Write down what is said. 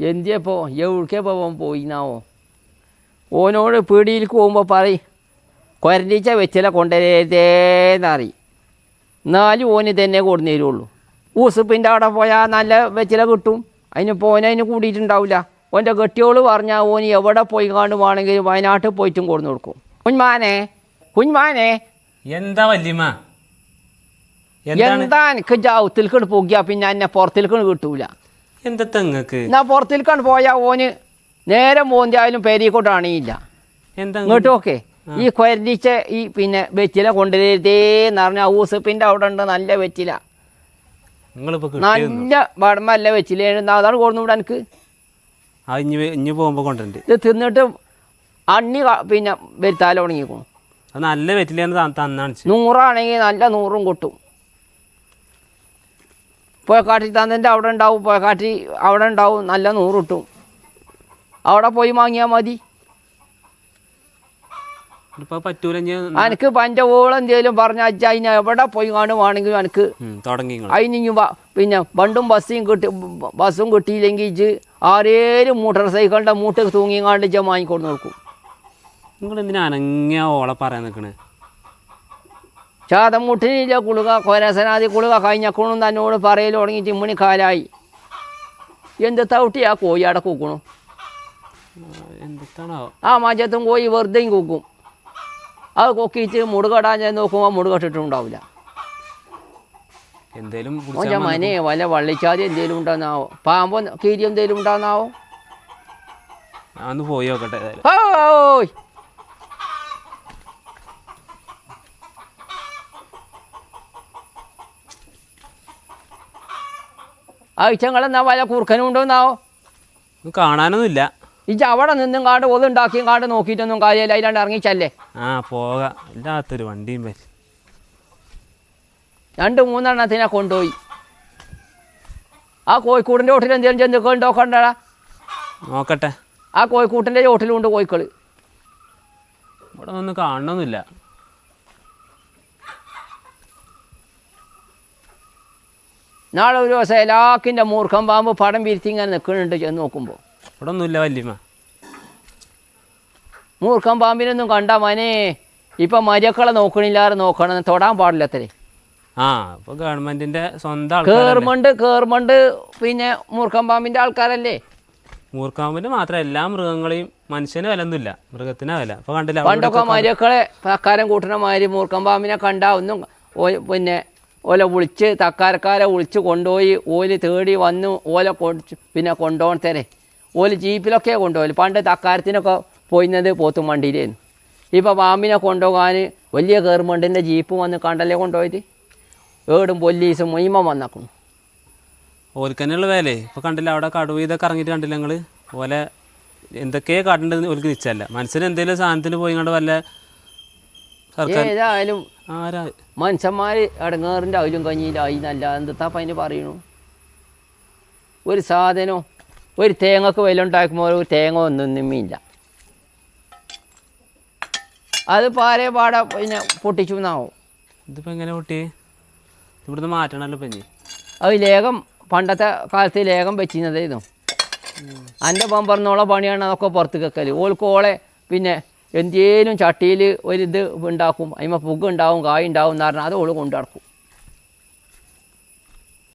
എന്തിയപ്പോ എവിടേക്കപ്പോ ഓൻ പോയിന്നാവോ? ഓനോട് പീടിയിലേക്ക് പോകുമ്പോൾ പറയും കൊരണ്ടിച്ച വെച്ചില കൊണ്ടുവരേതേന്നറി എന്നാലും ഓന് തന്നെ കൊടുന്നു തരുള്ളൂ. ഊസുപ്പിന്റെ അവിടെ പോയാൽ നല്ല വെച്ചില കിട്ടും. അതിന് പോനതിന് കൂടിയിട്ടുണ്ടാവില്ല ഓന്റെ കെട്ടിയോൾ പറഞ്ഞാൽ ഓന് എവിടെ പോയി കാണുവാണെങ്കിലും വയനാട്ടിൽ പോയിട്ടും കൊടുന്നു കൊടുക്കും. കുഞ്ഞ്മാനെ കുഞ്ഞ്മാനെ. എന്താ വല്യമ്മ? എന്താ എനിക്ക് ജാവത്തിൽക്കണ്ട് പോകിയാൽ പിന്നെ എന്നെ പുറത്തിൽക്കണ് കിട്ടൂല. എന്താ തെങ്ങക്ക് എന്നാ പുറത്തേക്കാണ് പോയാ ഓന് നേരെ മോന്തിയായാലും പെരീക്കോട്ടാണിയില്ല എന്താ ഇങ്ങോട്ട് ഓക്കെ ഈ കൊരടിച്ച ഈ പിന്നെ വെറ്റില കൊണ്ടുവരുതേന്ന് പറഞ്ഞാൽ ഊസപ്പിന്റെ അവിടെ ഉണ്ട് നല്ല വെറ്റില. നല്ല വടമല്ല വെച്ചില്ല അതാണ് കൊടുന്നുകൂടെ എനിക്ക്. ഇഞ്ഞി ഇഞ്ഞി കൊണ്ടുണ്ട് ഇത് തിന്നിട്ട് അണ്ണി പിന്നെ വരുത്താൻ തുടങ്ങിക്കും അത് നല്ല വെറ്റില നൂറാണെങ്കിൽ നല്ല നൂറും കിട്ടും. പുഴക്കാട്ടി തന്നതിന്റെ അവിടെ ഉണ്ടാവും പുഴക്കാട്ടി അവിടെ ഉണ്ടാവും നല്ല നൂറ് കിട്ടും. അവിടെ പോയി വാങ്ങിയാൽ മതി. എനിക്ക് പഞ്ചവോളം എന്തേലും പറഞ്ഞ അച്ഛാ അതിന് എവിടെ പോയി കാണുവാണെങ്കിലും എനിക്ക് തുടങ്ങി. അതിന് പിന്നെ വണ്ടും ബസ്സും കിട്ടി ബസ്സും കിട്ടിയില്ലെങ്കിൽ ഇജ്ജ് ആരേലും മോട്ടോർ സൈക്കിളിന്റെ മൂട്ട് തൂങ്ങിങ്ങാണ്ട് ഇജ്ജ് വാങ്ങിക്കൊണ്ട് നോക്കും നിങ്ങൾ എന്തിനാ അനങ്ങിയ ഓളെ പറയാൻ നിക്കണ്? ചാതമുട്ടിനില്ല കുളുക കൊരസനാദി കുളുക കഴിഞ്ഞക്കണു തന്നോട് പറയൽ തുടങ്ങി ചിമ്മണി കാലായി. എന്ത് തവിട്ടി ആ കോഴി അവിടെ കൂക്കണു? ആ മജത്തും കോഴി വെറുതെയും കൂക്കും. അത് കൊക്കിയിട്ട് മുടുകടാൻ ചെന്ന് നോക്കുമ്പോൾ മുടുകട്ടിട്ടുണ്ടാവില്ല. എന്തേലും ഓന്റെ. മനെ വല്ല വള്ളിച്ചാതി എന്തേലും ഉണ്ടാവുന്നാവോ പാമ്പോ കീരി എന്തേലും ഉണ്ടാവുന്നാവോ ഞാൻ പോയി നോക്കട്ടെ ഓയ് ആഴ്ചകളെന്നാ വല്ല കുറുക്കനും ഉണ്ടോന്നാവോ കാണാനൊന്നും കാണാനൊന്നുമില്ല ഇജ്ജ് അവിടെ നിന്നും കാണ്ട് ഒതുണ്ടാക്കിയും കാണ്ട് നോക്കിയിട്ടൊന്നും കാര്യമില്ല. അതിലാണ്ട് ഇറങ്ങിച്ചല്ലേ? ആ പോകാം. ഇല്ലാത്തൊരു വണ്ടിയും വരും രണ്ട് മൂന്നെണ്ണത്തിനെ കൊണ്ടുപോയി. ആ കോഴിക്കൂടിന്റെ ചോട്ടിൽ എന്തെങ്കിലും ജന്തുക്കളുണ്ടോ കണ്ടാ നോക്കട്ടെ. ആ കോഴിക്കൂട്ടിന്റെ ചോട്ടിലുണ്ട് കോഴിക്കൾ ഇവിടെ ഒന്നും കാണണമെന്നില്ല നാളെ ഒരു ദിവസം എല്ലാക്കിന്റെ മൂർഖം പാമ്പ് പടം പിരിത്തി ഇങ്ങനെ നിൽക്കുന്നുണ്ട് ചെന്ന് നോക്കുമ്പോൾ ഇവിടെ ഒന്നുമില്ല വല്യമ്മ. മൂർഖം പാമ്പിനൊന്നും കണ്ട മനെ ഇപ്പം മരിയക്കളെ നോക്കണില്ലാതെ നോക്കണം തൊടാൻ പാടില്ല അത്രേ. ആ ഇപ്പൊ ഗവൺമെന്റിന്റെ സ്വന്തം ആൾക്കാരല്ലേ? കേർമണ്ട് കേറുമണ്ട് പിന്നെ മൂർഖം പാമ്പിന്റെ ആൾക്കാരല്ലേ? മൂർഖാമ്പിന് മാത്രം എല്ലാ മൃഗങ്ങളെയും മനുഷ്യന് വില ഒന്നുമില്ല മൃഗത്തിനാ വില. ഇപ്പൊ കണ്ടില്ല പണ്ടൊക്കെ മരിയക്കളെ പക്കാരം കൂട്ടണ മാതിരി മൂർഖം പാമ്പിനെ കണ്ടാ ഒന്നും ഓ- പിന്നെ ഓല വിളിച്ച് തക്കാരക്കാരെ വിളിച്ച് കൊണ്ടുപോയി ഓൽ തേടി വന്നു ഓല കൊണ്ട് പിന്നെ കൊണ്ടുപോകണം തരെ ഓൽ ജീപ്പിലൊക്കെ കൊണ്ടുപോകൽ പണ്ട് തക്കാരത്തിനൊക്കെ പോയിരുന്നത് പോത്തും വണ്ടിയിലായിരുന്നു ഇപ്പോൾ പാമ്പിനെ കൊണ്ടുപോകാൻ വലിയ കയറുമണ്ടിന്റെ ജീപ്പ് വന്ന് കണ്ടല്ലേ കൊണ്ടുപോയത്? ഏടും പോലീസും മുയിമ വന്നേക്കുന്നു. ഓൽക്കന്നെയുള്ള വേലേ. ഇപ്പോൾ കണ്ടില്ല അവിടെ കടുവ ഇതൊക്കെ ഇറങ്ങിയിട്ട് കണ്ടില്ല ഞങ്ങൾ ഓലെ എന്തൊക്കെയാ കാട്ടേണ്ടത് ഓൽക്ക് നിശ്ചയല്ല മനസ്സിന് എന്തെങ്കിലും സാധനത്തിന് പോയി കണ്ട് വല്ല സർക്കാർ ഏതായാലും ആരാ? മനുഷ്യന്മാർ ഇടങ്ങേറിന്റെ അയിലും കഞ്ഞിയിലായി നല്ല എന്താ അപ്പം അതിന് പറയണു? ഒരു സാധനം ഒരു തേങ്ങക്ക് വില ഉണ്ടാക്കുമ്പോൾ ഒരു തേങ്ങ ഒന്നൊന്നുമില്ല അത് പാരെ പാടെ പിന്നെ പൊട്ടിച്ചു എന്നാവും. ഇതിപ്പോൾ എങ്ങനെ പൊട്ടി? ഇവിടുന്ന് മാറ്റണല്ലോ ഇപ്പൊ ഇനി. അത് ലേഖം പണ്ടത്തെ കാലത്ത് ലേഖം വെച്ചിരുന്നതായിരുന്നു. എന്റെ പമ്പറന്നോളം പണിയാണ് അതൊക്കെ പുറത്ത് വെക്കൽ ഓൾക്കോളെ പിന്നെ എന്തേലും ചട്ടിയിൽ ഒരിത് ഉണ്ടാക്കും അതിമ പുക ഉണ്ടാവും കായ ഉണ്ടാവും എന്ന് പറഞ്ഞാൽ അത് ഓൾ കൊണ്ടു നടക്കും